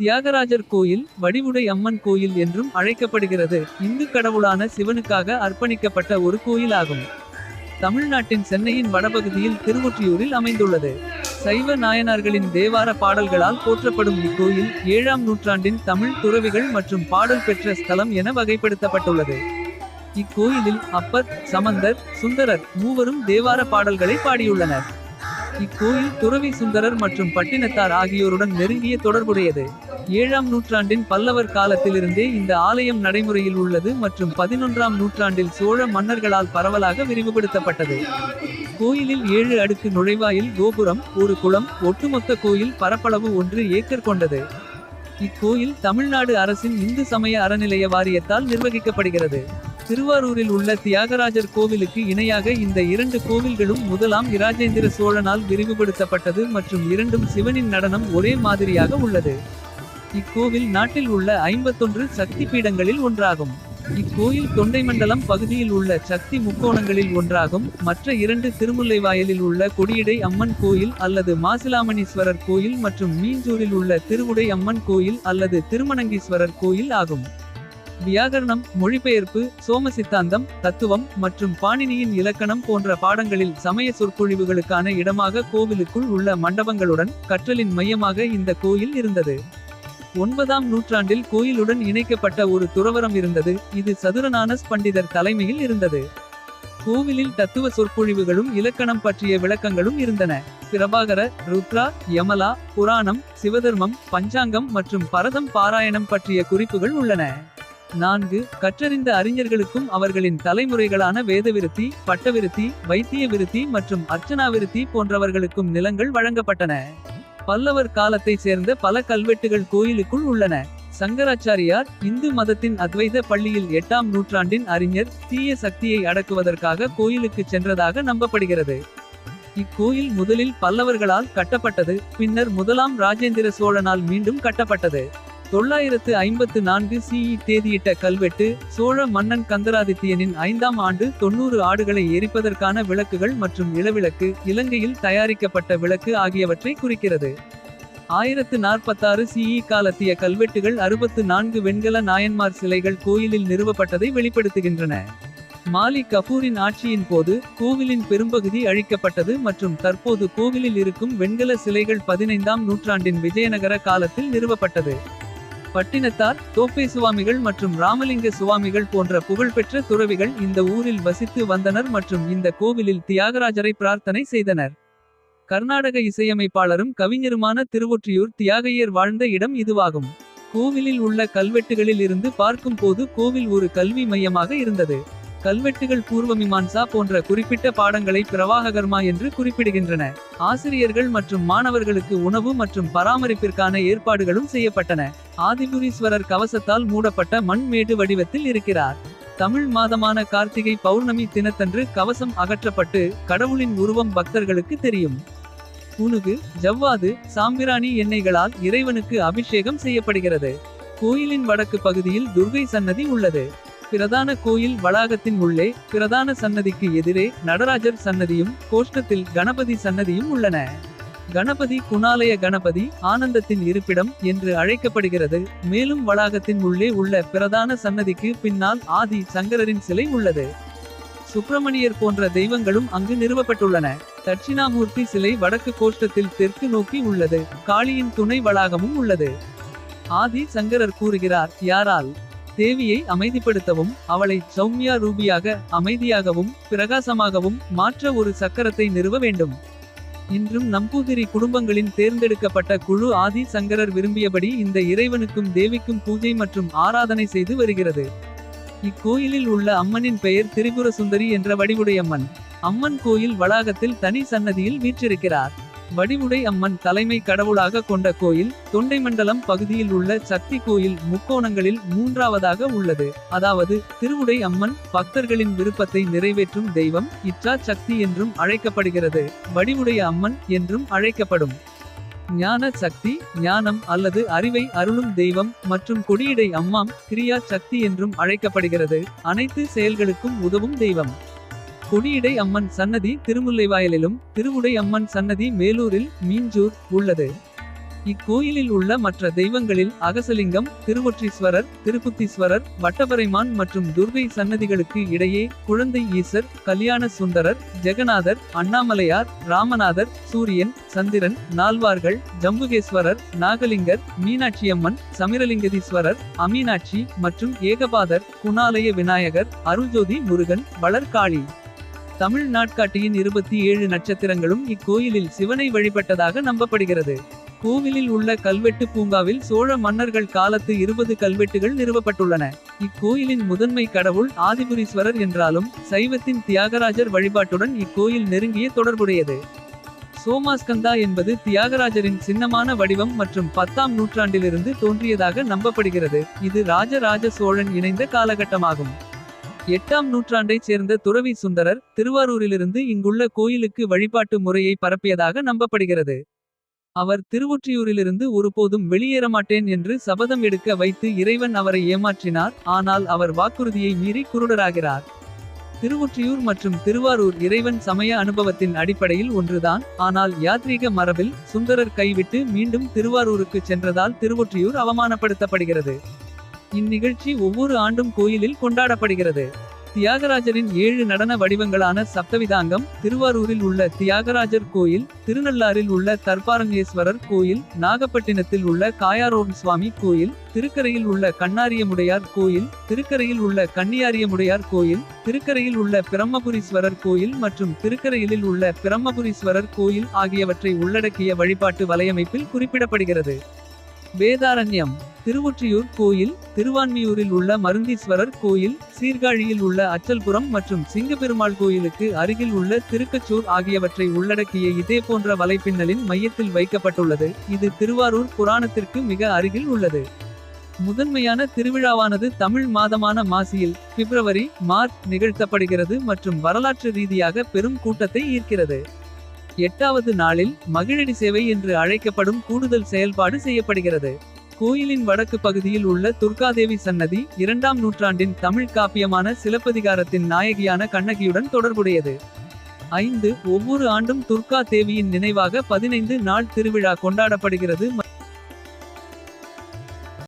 தியாகராஜர் கோயில் வடிவுடை அம்மன் கோயில் என்றும் அழைக்கப்படுகிறது. இந்து கடவுளான சிவனுக்காக அர்ப்பணிக்கப்பட்ட ஒரு கோயிலாகும். தமிழ்நாட்டின் சென்னையின் வடபகுதியில் திருவொற்றியூரில் அமைந்துள்ளது. சைவ நாயனார்களின் தேவார பாடல்களால் போற்றப்படும் இக்கோயில் ஏழாம் நூற்றாண்டின் தமிழ் துறவிகள் மற்றும் பாடல் பெற்ற ஸ்தலம் என வகைப்படுத்தப்பட்டுள்ளது. இக்கோயிலில் அப்பர் சமந்தர் சுந்தரர் மூவரும் தேவார பாடல்களை பாடியுள்ளனர். இக்கோயில் துறவி சுந்தரர் மற்றும் பட்டினத்தார் ஆகியோருடன் நெருங்கிய தொடர்புடையது. ஏழாம் நூற்றாண்டின் பல்லவர் காலத்திலிருந்தே இந்த ஆலயம் நடைமுறையில் உள்ளது மற்றும் பதினொன்றாம் நூற்றாண்டில் சோழ மன்னர்களால் பரவலாக விரிவுபடுத்தப்பட்டது. கோயிலில் ஏழு அடுக்கு நுழைவாயில் கோபுரம் ஒரு குளம் ஒட்டுமொத்த கோயில் பரப்பளவு ஒன்று ஏக்கர் கொண்டது. இக்கோயில் தமிழ்நாடு அரசின் இந்து சமய அறநிலைய வாரியத்தால் நிர்வகிக்கப்படுகிறது. திருவாரூரில் உள்ள தியாகராஜர் கோவிலுக்கு இணையாக இந்த இரண்டு கோவில்களும் முதலாம் இராஜேந்திர சோழனால் விரிவுபடுத்தப்பட்டது மற்றும் இரண்டும் சிவனின் நடனம் ஒரே மாதிரியாக உள்ளது. இக்கோவில் நாட்டில் உள்ள ஐம்பத்தொன்று சக்தி பீடங்களில் ஒன்றாகும். இக்கோயில் தொண்டைமண்டலம் பகுதியில் உள்ள சக்தி முக்கோணங்களில் ஒன்றாகும். மற்ற இரண்டு திருமுல்லைவாயலில் உள்ள கொடியடை அம்மன் கோயில் அல்லது மாசிலாமணீஸ்வரர் கோயில் மற்றும் மீஞ்சூரில் உள்ள திருவுடை அம்மன் கோயில் அல்லது திருமணங்கீஸ்வரர் கோயில் ஆகும். வியாகரணம் மொழிபெயர்ப்பு சோம சித்தாந்தம் தத்துவம் மற்றும் பாணினியின் இலக்கணம் போன்ற பாடங்களில் சமய சொற்பொழிவுகளுக்கான இடமாக கோவிலுக்குள் உள்ள மண்டபங்களுடன் கற்றலின் மையமாக இந்த கோயில் இருந்தது. ஒன்பதாம் நூற்றாண்டில் கோயிலுடன் இணைக்கப்பட்ட ஒரு துறவரம் இருந்தது. இது சதுரநானஸ் பண்டிதர் தலைமையில் இருந்தது. கோவிலில் தத்துவ சொற்பொழிவுகளும் இலக்கணம் பற்றிய விளக்கங்களும் இருந்தன. பிரபாகர ருத்ரா யமலா புராணம் சிவதர்மம் பஞ்சாங்கம் மற்றும் பரதம் பாராயணம் பற்றிய குறிப்புகள் உள்ளன. நான்கு கற்றறிந்த அறிஞர்களுக்கும் அவர்களின் தலைமுறைகளான வேதவிருத்தி பட்டவிருத்தி வைத்திய விருத்தி மற்றும் அர்ச்சனாவிருத்தி போன்றவர்களுக்கும் நிலங்கள் வழங்கப்பட்டன. பல்லவர் காலத்தை சேர்ந்த பல கல்வெட்டுகள் கோயிலுக்குள் உள்ளன. சங்கராச்சாரியார் இந்து மதத்தின் அத்வைத பள்ளியில் எட்டாம் நூற்றாண்டின் அறிஞர் தீய சக்தியை அடக்குவதற்காக கோயிலுக்கு சென்றதாக நம்பப்படுகிறது. இக்கோயில் முதலில் பல்லவர்களால் கட்டப்பட்டது பின்னர் முதலாம் ராஜேந்திர சோழனால் மீண்டும் கட்டப்பட்டது. தொள்ளாயிரத்து ஐம்பத்து நான்கு சிஇ தேதியிட்ட கல்வெட்டு சோழ மன்னன் கந்தராதித்யனின் ஐந்தாம் ஆண்டு தொன்னூறு ஆடுகளை எரிப்பதற்கான விளக்குகள் மற்றும் இளவிளக்கு இலங்கையில் தயாரிக்கப்பட்ட விளக்கு ஆகியவற்றை குறிக்கிறது. ஆயிரத்து நாற்பத்தாறு சிஇ காலத்திய கல்வெட்டுகள் அறுபத்து நான்கு வெண்கல நாயன்மார் சிலைகள் கோயிலில் நிறுவப்பட்டதை வெளிப்படுத்துகின்றன. மாலி கபூரின் ஆட்சியின் போது கோவிலின் பெரும்பகுதி அழிக்கப்பட்டது மற்றும் தற்போது கோவிலில் இருக்கும் வெண்கல சிலைகள் பதினைந்தாம் நூற்றாண்டின் விஜயநகர காலத்தில் நிறுவப்பட்டது. பட்டினத்தார் தோப்பே சுவாமிகள் மற்றும் ராமலிங்க சுவாமிகள் போன்ற புகழ்பெற்ற துறவிகள் இந்த ஊரில் வசித்து வந்தனர் மற்றும் இந்த கோவிலில் தியாகராஜரை பிரார்த்தனை செய்தனர். கர்நாடக இசையமைப்பாளரும் கவிஞருமான திருவொற்றியூர் தியாகையர் வாழ்ந்த இடம் இதுவாகும். கோவிலில் உள்ள கல்வெட்டுகளில் இருந்து பார்க்கும் போது கோவில் ஒரு கல்வி மையமாக இருந்தது. கல்வெட்டுகள் பூர்வமிமான்சா போன்ற குறிப்பிட்ட பாடங்களை பிரவாககர்மா என்று குறிப்பிடுகின்றன. ஆசிரியர்கள் மற்றும் மாணவர்களுக்கு உணவு மற்றும் பராமரிப்பிற்கான ஏற்பாடுகளும் செய்யப்பட்டன. ஆதிபுரீஸ்வரர் கவசத்தால் மூடப்பட்ட மண்மேடு வடிவத்தில் இருக்கிறார். தமிழ் மாதமான கார்த்திகை பௌர்ணமி தினத்தன்று கவசம் அகற்றப்பட்டு கடவுளின் உருவம் பக்தர்களுக்கு தெரியும். புனுகு ஜவ்வாது சாம்பிராணி எண்ணெய்களால் இறைவனுக்கு அபிஷேகம் செய்யப்படுகிறது. கோயிலின் வடக்கு பகுதியில் துர்கை சன்னதி உள்ளது. பிரதான கோயில் வளாகத்தின் உள்ளே பிரதான சன்னதிக்கு எதிரே நடராஜர் சன்னதியும் கோஷ்டத்தில் கணபதி சன்னதியும் உள்ளன. கணபதி குணாலய கணபதி ஆனந்தத்தின் இருப்பிடம் என்று அழைக்கப்படுகிறது. மேலும் வளாகத்தின் உள்ளே உள்ள பிரதான சன்னதிக்கு பின்னால் ஆதி சங்கரரின் சிலை உள்ளது. சுப்பிரமணியர் போன்ற தெய்வங்களும் அங்கு நிறுவப்பட்டுள்ளன. தட்சிணாமூர்த்தி சிலை வடக்கு கோஷ்டத்தில் தெற்கு நோக்கி உள்ளது. காளியின் துணை வளாகமும் உள்ளது. ஆதி சங்கரர் கூறுகிறார் யாரால்? தேவியை அமைதிப்படுத்தவும் அவளை சௌமியா ரூபியாக அமைதியாகவும் பிரகாசமாகவும் மாற்ற ஒரு சக்கரத்தை நிறுவ வேண்டும். இன்றும் நம்பூதிரி குடும்பங்களின் தேர்ந்தெடுக்கப்பட்ட குழு ஆதி சங்கரர் விரும்பியபடி இந்த இறைவனுக்கும் தேவிக்கும் பூஜை மற்றும் ஆராதனை செய்து வருகிறது. இக்கோயிலில் உள்ள அம்மனின் பெயர் திரிபுர சுந்தரி என்ற வடிவுடையம்மன் அம்மன் கோயில் வளாகத்தில் தனி சன்னதியில் வீற்றிருக்கிறார். வடிவுடை அம்மன் தலைமை கடவுளாக கொண்ட கோயில் தொண்டைமண்டலம் பகுதியில் உள்ள சக்தி கோயில் முக்கோணங்களில் மூன்றாவதாக உள்ளது. அதாவது திருவுடை அம்மன் பக்தர்களின் விருப்பத்தை நிறைவேற்றும் தெய்வம் இச்சா சக்தி என்றும் அழைக்கப்படுகிறது. வடிவுடைய அம்மன் என்றும் அழைக்கப்படும். ஞான சக்தி ஞானம் அல்லது அறிவை அருளும் தெய்வம் மற்றும் கொடியிடை அம்மாம் கிரியா சக்தி என்றும் அழைக்கப்படுகிறது. அனைத்து செயல்களுக்கும் உதவும் தெய்வம். கொடியடை அம்மன் சன்னதி திருமுல்லைவாயலிலும் திருவுடை அம்மன் சன்னதி மேலூரில் மீஞ்சூர் உள்ளது. இக்கோயிலில் உள்ள மற்ற தெய்வங்களில் அகசலிங்கம் திருவொற்றீஸ்வரர் திருப்புத்தீஸ்வரர் வட்டபரைமான் மற்றும் துர்கை சன்னதிகளுக்கு இடையே குழந்தை ஈசர் கல்யாண சுந்தரர் ஜெகநாதர் அண்ணாமலையார் ராமநாதர் சூரியன் சந்திரன் நால்வார்கள் ஜம்புகேஸ்வரர் நாகலிங்கர் மீனாட்சியம்மன் சமிரலிங்கதீஸ்வரர் அமீனாட்சி மற்றும் ஏகபாதர் குணாலய விநாயகர் அருள்ஜோதி முருகன் வளர்காளி. தமிழ் நாட்காட்டியின் இருபத்தி ஏழு நட்சத்திரங்களும் இக்கோயிலில் சிவனை வழிபட்டதாக நம்பப்படுகிறது. கோவிலில் உள்ள கல்வெட்டு பூங்காவில் சோழ மன்னர்கள் காலத்து இருபது கல்வெட்டுகள் நிறுவப்பட்டுள்ளன. இக்கோயிலின் முதன்மை கடவுள் ஆதிபுரீஸ்வரர் என்றாலும் சைவத்தின் தியாகராஜர் வழிபாட்டுடன் இக்கோயில் நெருங்கிய தொடர்புடையது. சோமாஸ்கந்தா என்பது தியாகராஜரின் சின்னமான வடிவம் மற்றும் பத்தாம் நூற்றாண்டிலிருந்து தோன்றியதாக நம்பப்படுகிறது. இது ராஜராஜ சோழன் இணைந்த காலகட்டமாகும். எட்டாம் நூற்றாண்டைச் சேர்ந்த துறவி சுந்தரர் திருவாரூரிலிருந்து இங்குள்ள கோயிலுக்கு வழிபாட்டு முறையை பரப்பியதாக நம்பப்படுகிறது. அவர் திருவொற்றியூரிலிருந்து ஒருபோதும் வெளியேறமாட்டேன் என்று சபதம் எடுக்க வைத்து இறைவன் அவரை ஏமாற்றினார் ஆனால் அவர் வாக்குறுதியை மீறி குருடராகிறார். திருவொற்றியூர் மற்றும் திருவாரூர் இறைவன் சமய அனுபவத்தின் அடிப்படையில் ஒன்றுதான் ஆனால் யாத்ரீக மரபில் சுந்தரர் கைவிட்டு மீண்டும் திருவாரூருக்கு சென்றதால் திருவொற்றியூர் அவமானப்படுத்தப்படுகிறது. இந்நிகழ்ச்சி ஒவ்வொரு ஆண்டும் கோயிலில் கொண்டாடப்படுகிறது. தியாகராஜரின் ஏழு நடன வடிவங்களான சப்தவிதாங்கம் திருவாரூரில் உள்ள தியாகராஜர் கோயில் திருநள்ளாறில் உள்ள தர்பாரங்கேஸ்வரர் கோயில் நாகப்பட்டினத்தில் உள்ள காயாரோன் சுவாமி கோயில் திருக்கரையில் உள்ள கண்ணாரியமுடையார் கோயில் திருக்கரையில் உள்ள கன்னியாரியமுடையார் கோயில் திருக்கரையில் உள்ள பிரம்மபுரீஸ்வரர் கோயில் மற்றும் திருக்கரையிலில் உள்ள பிரம்மபுரீஸ்வரர் கோயில் ஆகியவற்றை உள்ளடக்கிய வழிபாட்டு வலையமைப்பில் குறிப்பிடப்படுகிறது. வேதாரண்யம் திருவொற்றியூர் கோயில் திருவான்மியூரில் உள்ள மருந்தீஸ்வரர் கோயில் சீர்காழியில் உள்ள அச்சல்புரம் மற்றும் சிங்கப்பெருமாள் கோயிலுக்கு அருகில் உள்ள திருக்கச்சூர் ஆகியவற்றை உள்ளடக்கிய இதே போன்ற வலைப்பின்னலின் மையத்தில் வைக்கப்பட்டுள்ளது. இது திருவாரூர் புராணத்திற்கு மிக அருகில் உள்ளது. முதன்மையான திருவிழாவானது தமிழ் மாதமான மாசியில் பிப்ரவரி மார்ச் நிகழ்த்தப்படுகிறது மற்றும் வரலாற்று ரீதியாக பெரும் கூட்டத்தை ஈர்க்கிறது. எட்டாவது நாளில் மகிழடி சேவை என்று அழைக்கப்படும் கூடுதல் செயல்பாடு செய்யப்படுகிறது. கோயிலின் வடக்கு பகுதியில் உள்ள துர்காதேவி சன்னதி இரண்டாம் நூற்றாண்டின் தமிழ் காப்பியமான சிலப்பதிகாரத்தின் நாயகியான கண்ணகியுடன் தொடர்புடையது. ஐந்து ஒவ்வொரு ஆண்டும் துர்கா தேவியின் நினைவாக பதினைந்து நாள் திருவிழா கொண்டாடப்படுகிறது.